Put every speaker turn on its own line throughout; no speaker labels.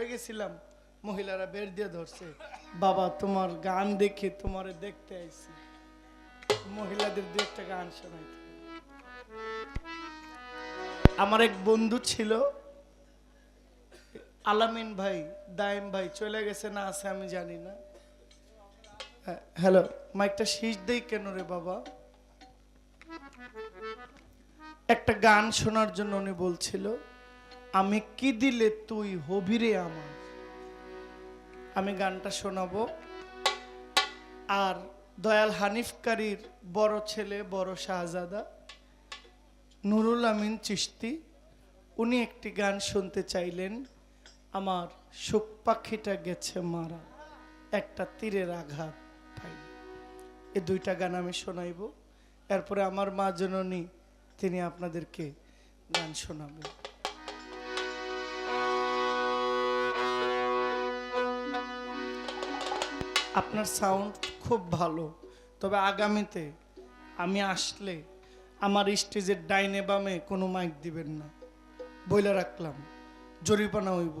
ঘরে গেছিলাম মহিলারা বের দিয়ে ধরছে বাবা তোমার গান দেখে তোমারে দেখতে আইছি। মহিলাদের দু একটা গান শোনাইতে আমার এক বন্ধু ছিল আলামিন ভাই দাইম ভাই চলে গেছে না আছে আমি জানি না। হ্যাঁ, হ্যালো মাইকটা শীষ দেই কেন রে বাবা? একটা গান শোনার জন্য উনি বলছিল আমি কি দিলে তুই হবি রে আমার? আমি গানটা শোনাবো। আর দয়াল হানিফকারীর বড় ছেলে, বড় শাহজাদা নুরুল আমিন চিশতি, উনি একটি গান শুনতে চাইলেন, আমার সুখ পাখিটা গেছে মারা, একটা তীরের আঘাত পাই। এই দুইটা গান আমি শোনাইব। এরপরে আমার মা জননী, তিনি আপনাদেরকে গান শোনাবেন। আপনার সাউন্ড খুব ভালো। তবে আগামীতে আমি আসলে আমার স্টেজের ডাইনে বামে কোনো মাইক দিবেন না। বইলে রাখলাম জরিপানা হইব।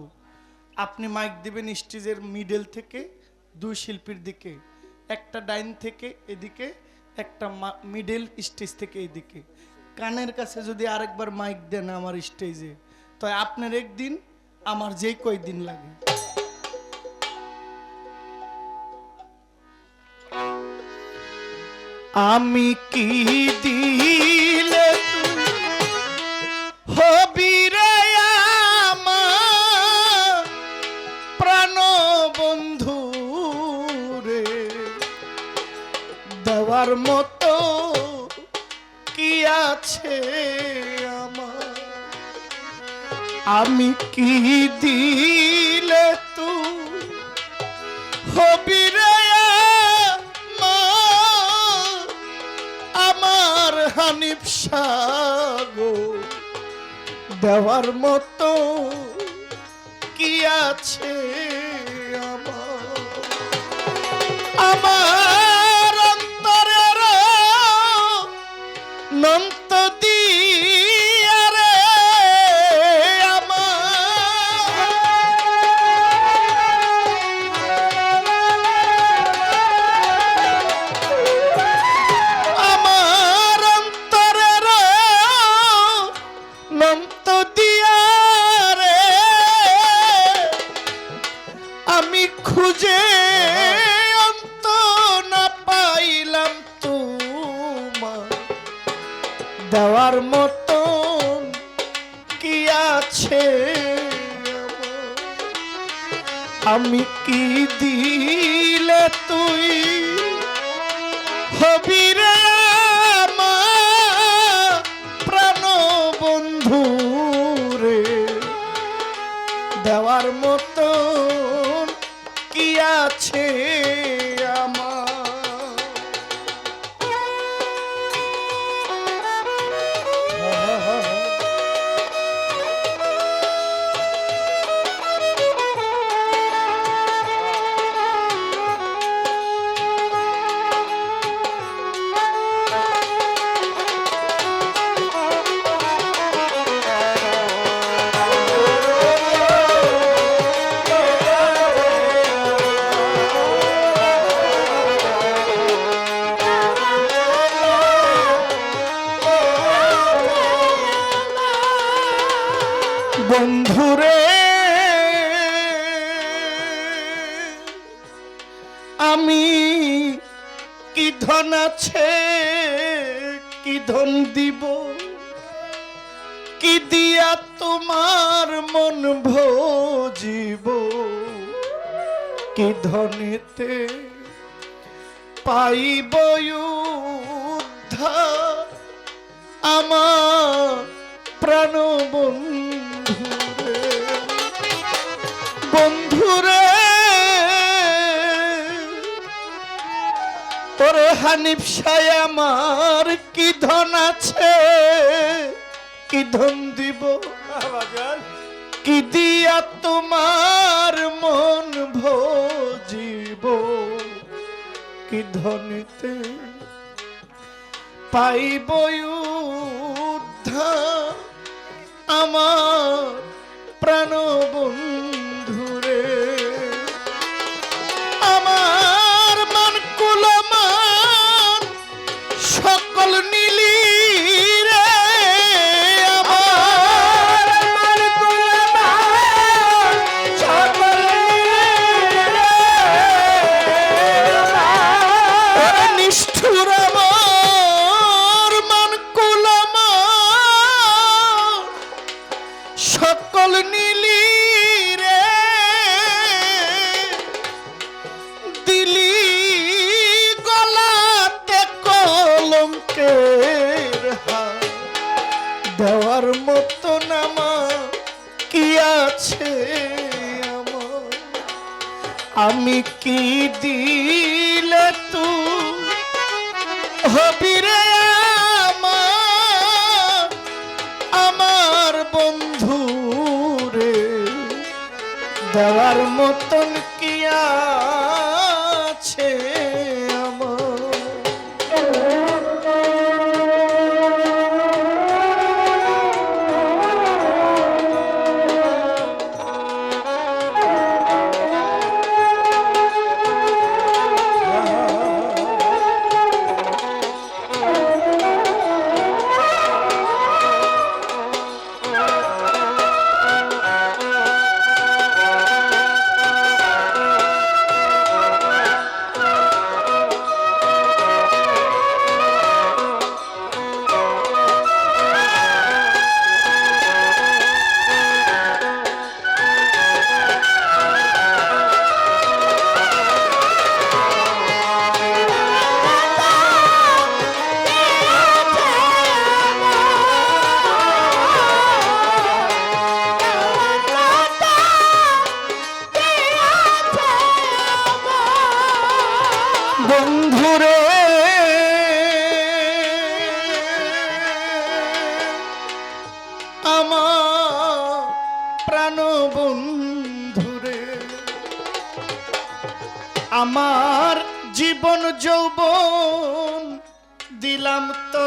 আপনি মাইক দিবেন স্টেজের মিডল থেকে দুই শিল্পীর দিকে, একটা ডাইন থেকে এদিকে, একটা মিডল স্টেজ থেকে এদিকে। কানের কাছে যদি আরেকবার মাইক দেন আমার স্টেজে তো আপনার একদিন, আমার যেই কয়দিন লাগে। আমি কি দিলে হবি প্রাণ বন্ধু রে? দেওয়ার মতো কি আছে আমার? আমি কি দিলে তুই হবি সাগো দেওয়ার মতো কি আছে আমার? আমার কি দিয়া তোমার মন ভোজিব? কি ধনেতে পাইব আমার প্রাণ বন্ধুরে বন্ধুরে তোর হানিফ সাই আমার কি ধন আছে? কি ধন দিব? কি দিয়া তোমার মন ভোজিব? কি ধনিতে পাইব উদ্ধার? আমার প্রাণ দেওয়ার মতো নামা কি আছে আমি কি দিলে তু হবি রে আমার বন্ধু রে, দেওয়ার মতন কি আছে?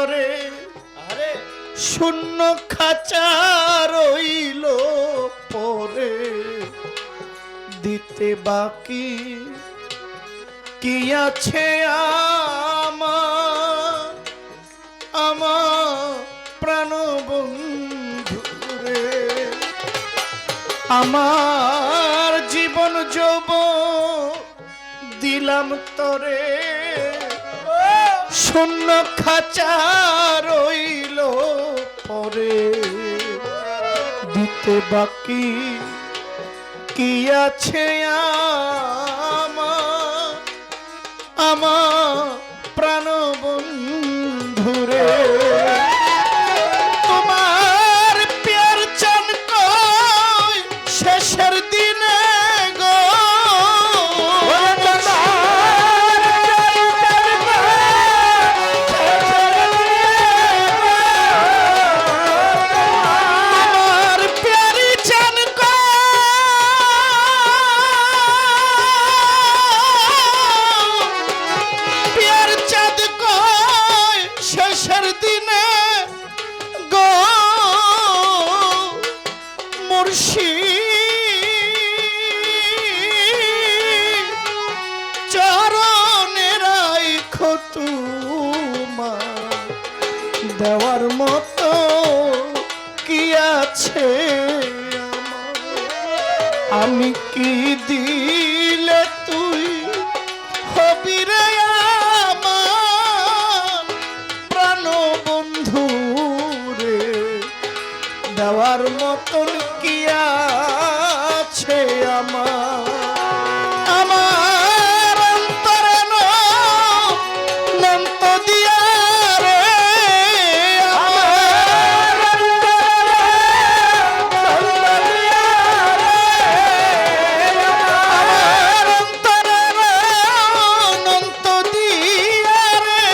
আরে
শূন্য খাঁচা রইল পরে। দিতে বাকি কি আছে আমার? আমার প্রাণ বন্ধু রে। আমার জীবন যৌব দিলাম তরে। শূন্য খাঁচা রইল পরে। দিতে বাকি কি আছে আমার? আমার প্রাণ বন্ধুরে মুর্শি চরণেরাই খতুমা দেওয়ার মতো কি আছে আমি কি দিলে তুই হবি রে প্রাণ বন্ধু রে, দেওয়ার মতন কি আছে আমার। আমার অন্তরে নন্ত দিয়া রে আমার। অন্তরে অনন্ত দিয়া রে।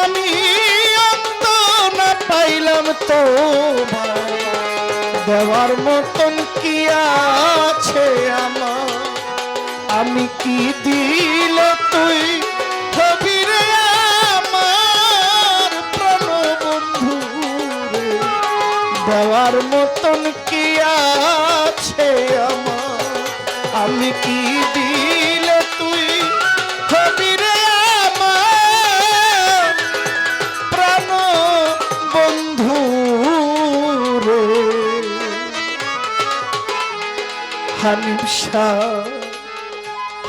আমি অন্ত না পাইলাম তো দেওয়ার মতন কি আছে আমার? আমি কি দিল তুই? দেওয়ার মতন কি আছে আমার? আমি কি দিল শাহ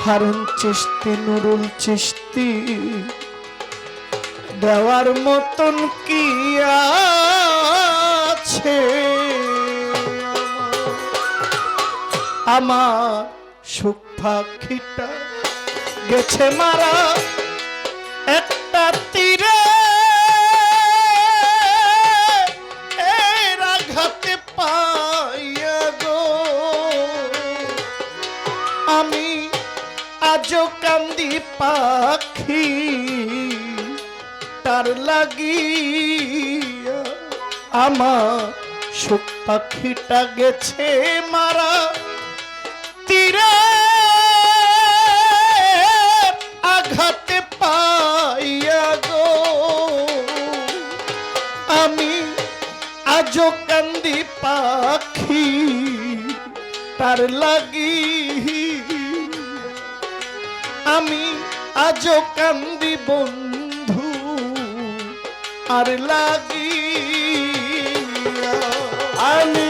হারুন চিস্তি নুরুল চিস্তি দেওয়ার মতন কি আছে? আমার? সুখ পাখিটা গেছে মারা। একটা আজও কান্দি পাখি, তার লাগি আমার সুখ পাখিটা গেছে মারা। তীরে আঘাতে পাইয়া গো। আমি আজও কান্দি পাখি, তার লাগি আমি আজও কান্দি বন্ধু আর লাগি
আমি